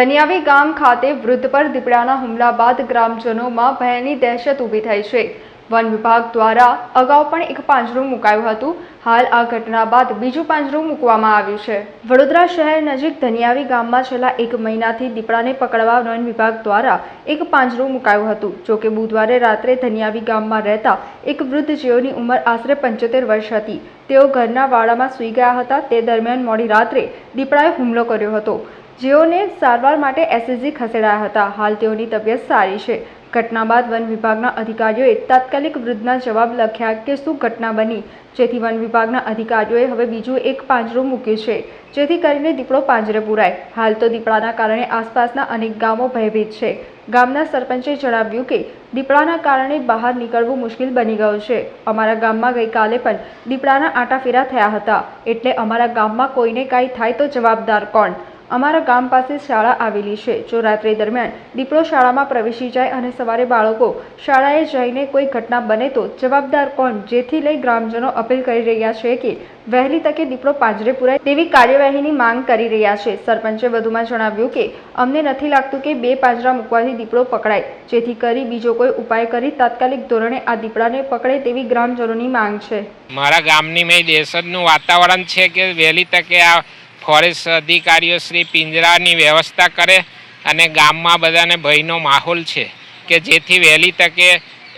ધનિયાવી ગામ ખાતે વૃદ્ધ પર દીપડાના હુમલા બાદ ગ્રામજનોમાં ભયની દહેશત ઊભી થઈ છે. વન વિભાગ દ્વારા અગાઉ પણ એક પાંજરું મુકાયું હતું. હાલ આ ઘટના બાદ બીજું પાંજરું મૂકવામાં આવ્યું છે. વડોદરા શહેર નજીક ધનિયાવી ગામમાં છેલ્લા એક મહિનાથી દીપડાને પકડવા વન વિભાગ દ્વારા એક પાંજરું મુકાયું હતું. જોકે બુધવારે રાત્રે ધનિયાવી ગામમાં રહેતા એક વૃદ્ધ જેઓની ઉંમર આશરે પંચોતેર વર્ષ હતી. તેઓ ઘરના વાડામાં સૂઈ ગયા હતા. તે દરમિયાન મોડી રાત્રે દીપડાએ હુમલો કર્યો હતો. જેઓને સારવાર માટે એસએસજી ખસેડાયા હતા. હાલ તેઓની તબિયત સારી છે. ઘટના બાદ વન વિભાગના અધિકારીઓએ તાત્કાલિક વૃદ્ધના જવાબ લખ્યા કે શું ઘટના બની? જેથી વન વિભાગના અધિકારીઓએ હવે બીજું એક પાંજરું મૂક્યું છે. જેથી કરીને દીપડો પાંજરે પુરાય. હાલ તો દીપડાના કારણે આસપાસના અનેક ગામો ભયભીત છે. ગામના સરપંચે જણાવ્યું કે, દીપડાના કારણે બહાર નીકળવું મુશ્કેલ બની ગયું છે. અમારા ગામમાં ગઈકાલે પણ દીપડાના આંટાફેરા થયા હતા. એટલે અમારા ગામમાં કોઈને કાંઈ થાય તો જવાબદાર કોણ? અમારા ગામ પાસે શાળા આવેલી છે. જો રાત્રે દરમિયાન દીપડો શાળામાં પ્રવેશી જાય અને સવારે બાળકો શાળાએ જઈને કોઈ ઘટના બને તો જવાબદાર કોણ? જેથી લઈ ગ્રામજનો અપીલ કરી રહ્યા છે કે વહેલી તકે દીપડો પાંજરે પુરાય તેવી કાર્યવાહીની માંગ કરી રહ્યા છે. સરપંચે વધુમાં જણાવ્યું કે અમને નથી લાગતું કે બે પાંજરા મૂકવાથી દીપડો પકડાય. જેથી કરી બીજો કોઈ ઉપાય કરી તાત્કાલિક ધોરણે આ દીપડાને પકડે તેવી ગ્રામજનોની માંગ છે. મારા ગામની મેં દેશજનું વાતાવરણ છે કે વહેલી તકે આ ફોરેસ્ટ અધિકારીઓ શ્રી પિંજરાની વ્યવસ્થા કરે અને ગામમાં બધાને ભયનો માહોલ છે કે જેથી વહેલી તકે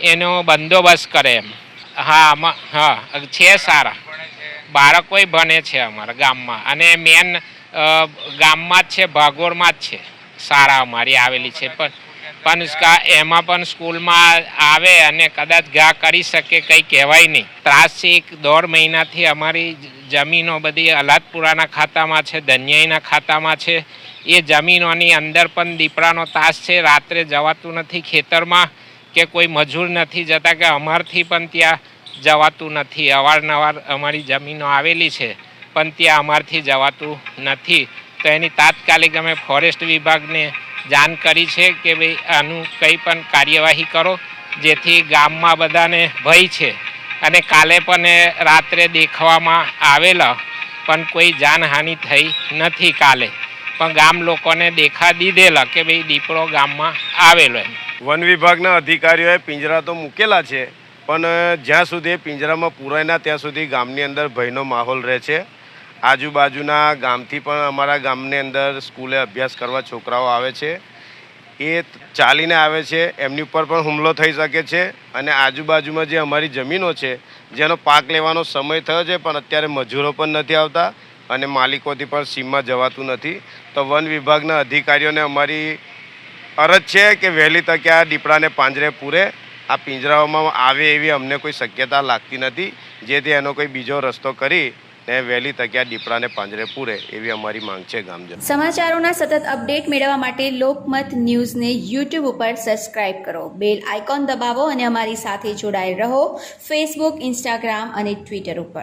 એનો બંદોબસ્ત કરે એમ. હા હા, છે સારા. બાળકોય ભણે છે અમારા ગામમાં. અને મેન ગામમાં જ છે, ભાગોળમાં જ છે. શાળા અમારી આવેલી છે. પણ પણ એમાં પણ સ્કૂલમાં આવે અને કદાચ ઘા કરી શકે, કંઈ કહેવાય નહીં. ત્રાસ છે એક દોઢ મહિનાથી અમારી જમીનો બધી અલાદપુરાના ખાતામાં છે ધન્યાઈના ખાતામાં છે. એ જમીનોની અંદર પણ દીપડાનો તાસ છે. રાત્રે જવાતું નથી ખેતરમાં કે કોઈ મજૂર નથી જતા કે અમારથી પણ ત્યાં જવાતું નથી. અવારનવાર અમારી જમીનો આવેલી છે, પણ ત્યાં અમારથી જવાતું નથી. તો એની તાત્કાલિક અમે ફોરેસ્ટ વિભાગને જાણ કરી છે કે ભાઈ આનું કંઈ પણ કાર્યવાહી કરો, જેથી ગામમાં બધાને ભય છે. અને કાલે પણ રાત્રે દેખવામાં આવેલા, પણ કોઈ જાનહાનિ થઈ નથી કાલે. પણ ગામ લોકોને દેખા દીધેલા કે ભાઈ દીપડો ગામમાં આવેલો એમ. વન વિભાગના અધિકારીઓએ પિંજરા તો મૂકેલા છે, પણ જ્યાં સુધી પિંજરામાં પૂરાય ના ત્યાં સુધી ગામની અંદર ભયનો માહોલ રહે છે. આજુબાજુના ગામથી પણ અમારા ગામની અંદર સ્કૂલે અભ્યાસ કરવા છોકરાઓ આવે છે. એ ચાલીને આવે છે, એમની ઉપર પણ હુમલો થઈ શકે છે અને આજુબાજુમાં જે અમારી જમીનો છે, જેનો પાક લેવાનો સમય થયો છે, પણ અત્યારે મજૂરો પણ નથી આવતા અને માલિકોથી પણ સીમમાં જવાતું નથી. તો વન વિભાગના અધિકારીઓને અમારી અરજ છે કે વહેલી તકે આ દીપડાને પાંજરે પૂરે, આ પિંજરાઓમાં આવે એવી અમને કોઈ શક્યતા લાગતી નથી, જેથી એનો કોઈ બીજો રસ્તો કરી ને વહેલી તકે આ દીપડાને પાંજરે પૂરે એવી અમારી માંગ છે ગામજન. સમાચારોના સતત અપડેટ મેળવવા માટે લોકમત ન્યૂઝને યુટ્યુબ ઉપર સબસ્ક્રાઇબ કરો. બેલ આઇકોન દબાવો અને અમારી સાથે જોડાયેલ રહો ફેસબુક, ઇન્સ્ટાગ્રામ અને ટ્વિટર ઉપર.